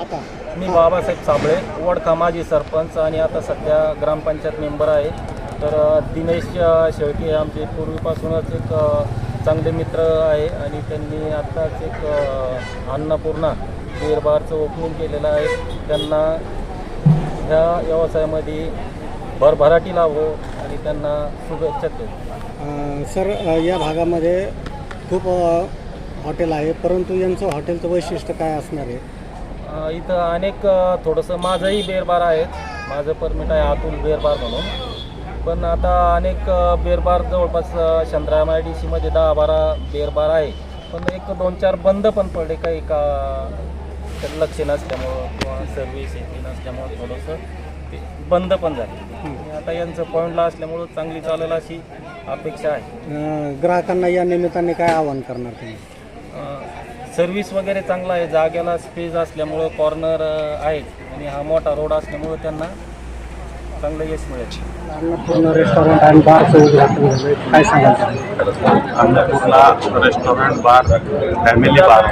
आता मी बाबासाहेब साबळे वडखा माजी सरपंच आणि आता सध्या ग्रामपंचायत मेंबर आहे. तर दिनेश शेळके हे आमचे पूर्वीपासूनच एक चांगले मित्र आहे आणि त्यांनी आत्ताच एक अन्नपूर्णा बिरबारचं ओपनिंग केलेलं आहे. त्यांना ह्या व्यवसायामध्ये भरभराटी लावो आणि त्यांना शुभेच्छा देऊ. सर या भागामध्ये खूप हॉटेल आहे परंतु यांचं हॉटेलचं वैशिष्ट्य काय असणार आहे? इथं अनेक थोडंसं माझंही बेरबार आहेत. माझं परमिट आहे अतुल बेरबार म्हणून. पण आता अनेक बेरबार जवळपास आय डी सीमध्ये दहा बारा बेरबार आहे. पण एक दोन चार बंद पण पडले. काही का लक्ष नसल्यामुळं किंवा सर्व्हिस येते नसल्यामुळं थोडंसं. ते बंद पण झाले. आणि आता यांचं पॉईंटला असल्यामुळं चांगली चालेल अशी अपेक्षा आहे. अं, ग्राहकांना या निमित्ताने काय आवाहन करणार तुम्ही? सर्व्हिस वगैरे चांगला आहे. जागेला स्पेस असल्यामुळं कॉर्नर आहे आणि हा मोठा रोड असल्यामुळं त्यांना चांगलं यश मिळेल. अन्नपूर्ण रेस्टॉरंट आणि बारचं उद्घाटन झालं काय सांगाल? त्याबद्दल? Annapurna restaurant bar family bar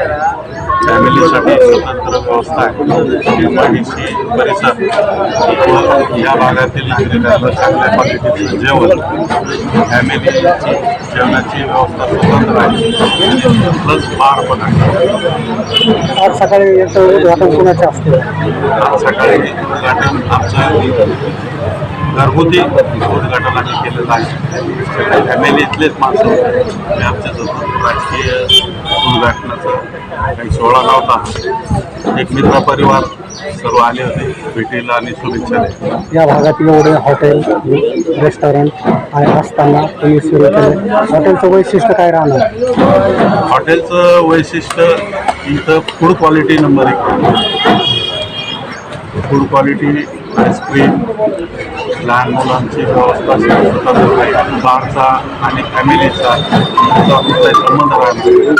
फॅमिलीसाठी स्वतंत्र व्यवस्था आहे. परिसर या भागातील नागरिकांना चांगल्या क्वालिटीचं जेवण फॅमिली जेवणाची व्यवस्था स्वतंत्र आहे. प्लस बार पण आहे. आज सकाळी उद्घाटन कोणाचे असते? आज सकाळी उद्घाटन आमचं घरगुती उद्घाटन आम्ही केलेलं आहे. फॅमिलीतलेच माणसं. आमच्यासोबत राजकीय उद्घाटनाचा काही सोहळा नव्हता एक मित्र परिवार सर्व आले होते. भेटीला आणि शुभेच्छा. या भागात एवढे हॉटेल रेस्टॉरंट आहे असताना तुम्ही सुरू केले. हॉटेलचं वैशिष्ट्य काय राहणार? हॉटेलचं वैशिष्ट्य इथं फूड क्वालिटी नंबर एक. फूड क्वालिटी आईस्क्रीम लहान मुलांची व्यवस्था बारचा आणि फॅमिलीचा संबंध राहणार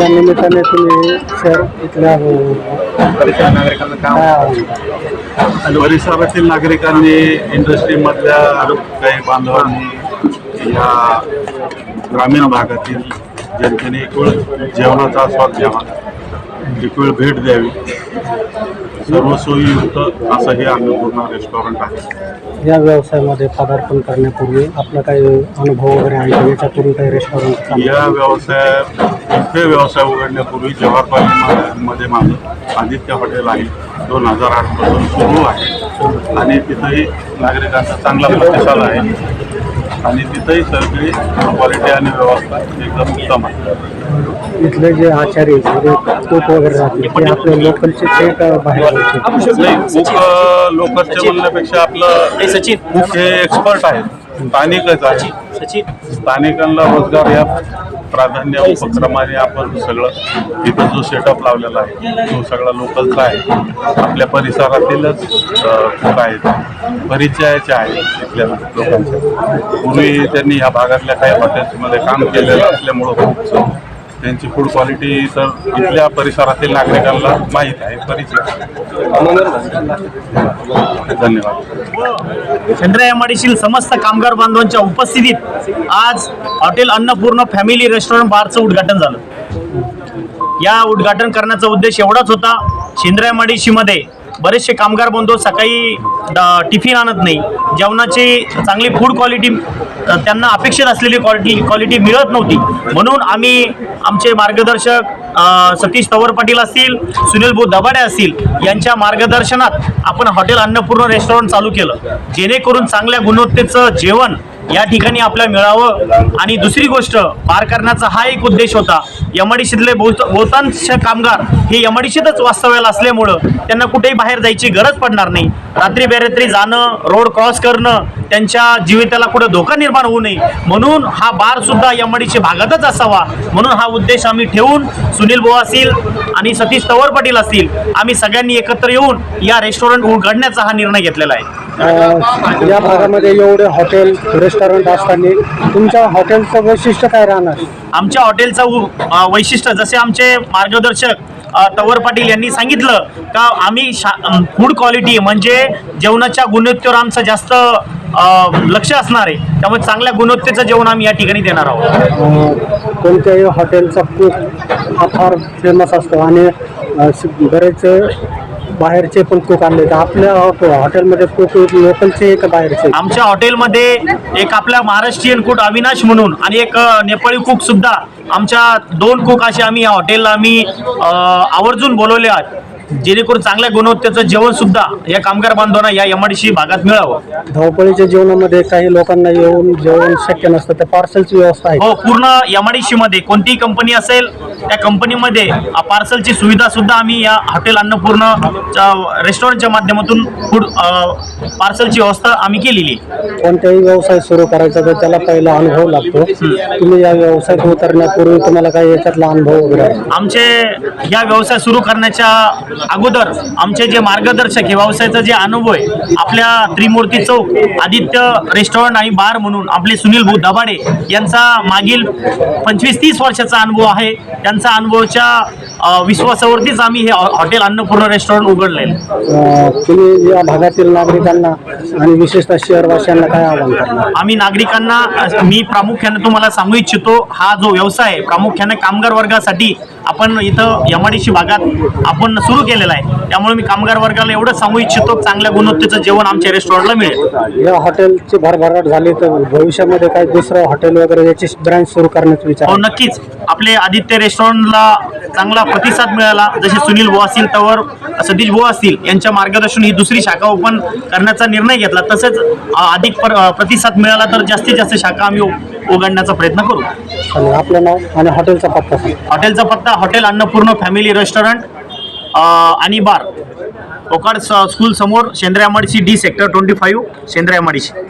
या निमित्ताने तुम्ही सर इथल्या परिसर नागरिकांना आवाहन कराल? परिसरातील नागरिकांनी इंडस्ट्रीमधल्या काही बांधवांनी या ग्रामीण भागातील जनतेने एक वेळ जेवणाचा आस्वाद घ्यावा. एक वेळ भेट द्यावी. सर्व सोयीयुक्त असं हे अन्नपूर्णा रेस्टॉरंट आहे. या व्यवसायामध्ये पदार्पण करण्यापूर्वी आपला काही अनुभव वगैरे आहे? याच्यापूर्वी काही रेस्टॉरंट या व्यवसायात इथे व्यवसाय उघडण्यापूर्वी जवाहरपालीमध्ये माझं आदित्य हॉटेल आहे दोन हजार आठपासून सुरू आहे. आणि तिथंही नागरिकांचा चांगला प्रतिसाद आहे. आणि तिथंही सगळी क्वालिटी आणि व्यवस्था एकदम उत्तम आहे. इथले जे आचार्य म्हणजे तूप वगैरे राहतील ते आपले लोकलचे ते का बाहेरचे नाही खूप लोकलचे म्हणण्यापेक्षा आपलं सचिन. खूप हे एक्सपर्ट आहेत. स्थानिकच आहे. सचिन. स्थानिकांना रोजगार या प्राधान्य उपक्रमाने आपण सगळं इथं जो सेटअप लावलेला आहे तो सगळा लोकलचा आहे. आपल्या परिसरातीलच खूप आहेत. परिचयाच्या आहे इथल्या लोकांच्या. पूर्वी त्यांनी ह्या भागातल्या काही हॉटेल्समध्ये काम केलेलं असल्यामुळं खूप त्यांची फूड क्वालिटी तर इथल्या परिसरातील नागरिकांना माहीत आहे परिचित धन्यवाद. चंद्रयामाडीशील समस्त कामगार बांधवांच्या उपस्थितीत आज हॉटेल अन्नपूर्ण फॅमिली रेस्टॉरंट बारचं उद्घाटन झालं. या उद्घाटन करण्याचा उद्देश एवढाच होता शेंद्रायमाडीशीमध्ये बरेचसे कामगार बांधव सकाळी टिफिन आणत नाही. जेवणाची चांगली फूड क्वालिटी त्यांना अपेक्षित असलेली क्वालिटी क्वालिटी मिळत नव्हती. म्हणून आम्ही आमचे मार्गदर्शक सतीश तवर पाटील असतील सुनील भू दबाडे असतील यांच्या मार्गदर्शनात आपण हॉटेल अन्नपूर्ण रेस्टॉरंट चालू केलं. जेणेकरून चांगल्या गुणवत्तेचं जेवण या ठिकाणी आपल्याला मिळावं. आणि दुसरी गोष्ट पार करण्याचा हा एक उद्देश होता. यमाडीशीतले बहुत बहुतांश कामगार हे यमाडीशीतच वास्तव्याला असल्यामुळं त्यांना कुठेही बाहेर जायची गरज पडणार नाही. रात्री बेरात्री जाणं रोड क्रॉस करणं त्यांच्या जीविताला कुठं धोका निर्माण होऊ नये. म्हणून हा बार सुद्धा यमाडीच्या भागातच असावा. म्हणून हा उद्देश आम्ही ठेवून सुनील भाऊ असतील आणि सतीश तवर पाटील असतील आम्ही सगळ्यांनी एकत्र येऊन या रेस्टॉरंट उघडण्याचा हा निर्णय घेतलेला आहे. या भागामध्ये एवढे हॉटेल रेस्टॉरंट असताना तुमच्या हॉटेलचं वैशिष्ट्य काय राहणार? आमच्या हॉटेलचं वैशिष्ट्य जसे आमचे मार्गदर्शक तवर पाटील यांनी सांगितलं का आम्ही फूड क्वालिटी म्हणजे जेवणाच्या गुणवत्तेवर आमचं जास्त लक्ष असणार आहे. त्यामुळे चांगल्या गुणवत्तेचं जेवण आम्ही या ठिकाणी देणार आहोत. कोणत्याही हॉटेलचा कुक हा फार फेमस असतो आणि बरेच बाहेरचे पण कुक आणले तर आपल्या हॉटेलमध्ये कुक लोकलचे का बाहेरचे आमच्या हॉटेलमध्ये एक आपला महाराष्ट्रीयन कुक अविनाश म्हणून आणि एक नेपाळी कुक सुद्धा आमच्या दोन कुक असे आम्ही या हॉटेलला आम्ही आवर्जून बोलवले आहेत. जेणेकरून चांगल्या गुणवत्तेचं जेवण सुद्धा या कामगार बांधवांना या एमआयडीसी भागात मिळावं. धावपळीच्या जीवनामध्ये काही लोकांना येऊन जेवण शक्य नसतं तर पार्सलची व्यवस्था आहे. हो पूर्ण एमआयडीसी मध्ये कोणतीही कंपनी असेल त्या कंपनीमध्ये पार्सलची सुविधा सुद्धा आम्ही या हॉटेल अन्नपूर्ण रेस्टॉरंटच्या माध्यमातून फूड पार्सलची व्यवस्था आम्ही केलेली. कोणताही व्यवसाय सुरू करायचा तर त्याला पहिला अनुभव लागतो. तुम्ही या व्यवसायात उतरण्यापूर्वी तुम्हाला काही याच्यातला अनुभव वगैरे आमचे या व्यवसाय सुरू करण्याच्या अगोदर आमचे जे मार्गदर्शक हे व्यवसायाचा जे अनुभव आहे आपल्या त्रिमूर्ती चौक आदित्य रेस्टॉरंट आणि बार म्हणून आपले सुनील भाऊ दबाडे यांचा मागील पंचवीस तीस वर्षाचा अनुभव आहे. त्यांचा अनुभवाच्या विश्वासावरतीच आम्ही हे हॉटेल अन्नपूर्ण रेस्टॉरंट उघडलेलं तुम्ही या भागातील नागरिकांना आणि विशेषतः शहरवासियांना काय आवाहन करणार? आम्ही नागरिकांना मी प्रामुख्याने तुम्हाला सांगू इच्छितो हा जो व्यवसाय आहे प्रामुख्याने कामगार वर्गासाठी आपण इथं एमआयडीसी भागात आपण सुरू केलेला आहे. त्यामुळे मी कामगार वर्गाला एवढं सांगू इच्छितो चांगल्या गुणवत्तेचं जेवण आमच्या रेस्टॉरंटला मिळेल. या हॉटेलची भरभराट झाली तर भविष्यामध्ये काही दुसरं हॉटेल वगैरे याची ब्रँच सुरू करण्याचा विचार हो? नक्कीच. आपले आदित्य रेस्टॉरंटला चांगला प्रतिसाद मिळाला. जसे सुनील भाऊ असतील तवर सतीश भाऊ असतील यांच्या मार्गदर्शन ही दुसरी शाखा ओपन करण्याचा निर्णय घेतला. तसेच अधिक प्रतिसाद मिळाला तर जास्तीत जास्त शाखा आम्ही उघडण्याचा प्रयत्न करू. आणि आपलं नाव आणि हॉटेलचा पत्ता सांगा. हॉटेलचा पत्ता hotel Annapurna family restaurant uh, आणि बार. ओकाड स- स्कूल समोर शेंद्र्यामाडीची डी सेक्टर ट्वेंटी फाईव्ह शेंद्र्यामाडीची.